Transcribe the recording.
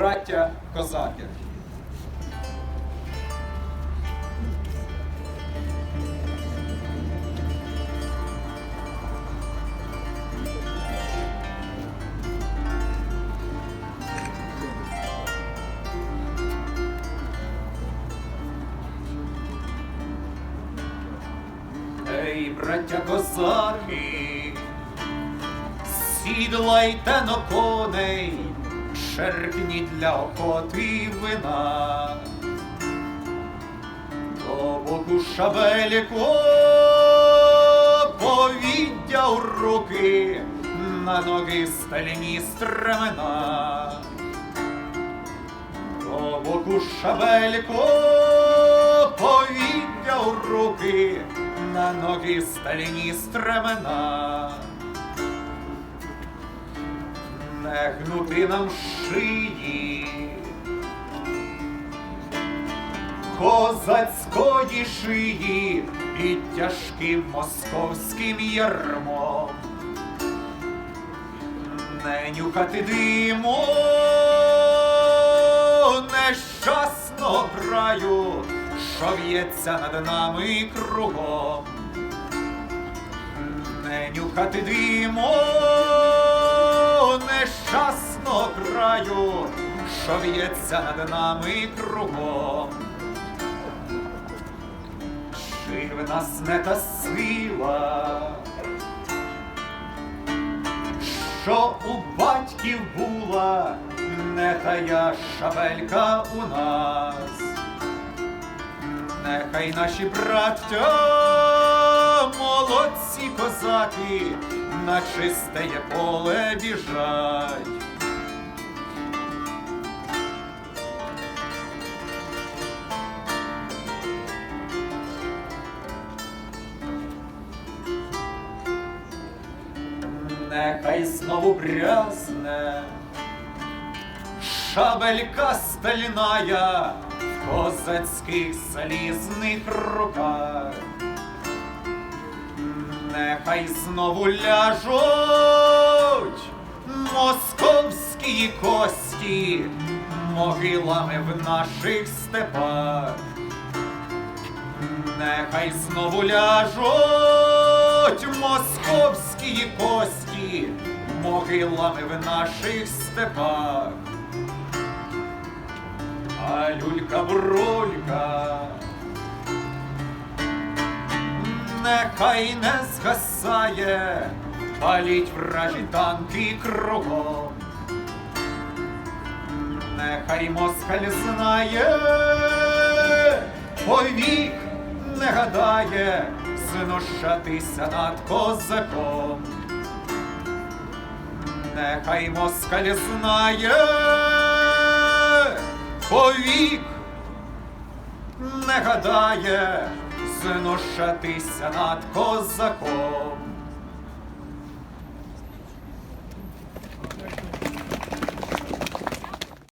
браття козаки. Ей, браття козаки, сідлайте на коней, черпніть для охоти вина. До боку шабелько, повіддя у руки, на ноги стальні стремена. До боку шабелько, повіддя у руки, на ноги стальні стремена. Гнути нам шиї, козацької шиї під тяжким московським ярмом. Не нюхати диму нещасного краю, що в'ється над нами кругом. Не нюхати диму нещасного краю, що в'ється над нами кругом. Чи нас не та сила, що у батьків була, не тая шабелька у нас. Нехай наші браття, молодці козаки, на чистеє поле біжать. Нехай знову брязне шабелька стальная в козацьких залізних руках. Нехай знову ляжуть московські кості могилами в наших степах. Нехай знову ляжуть московські кості могилами в наших степах. А люлька брулька нехай не згасає, паліть вражі танки кругом. Нехай москаль знає, повік не гадає знущатися над козаком. Нехай москаль знає, повік не гадає знущатися над козаком.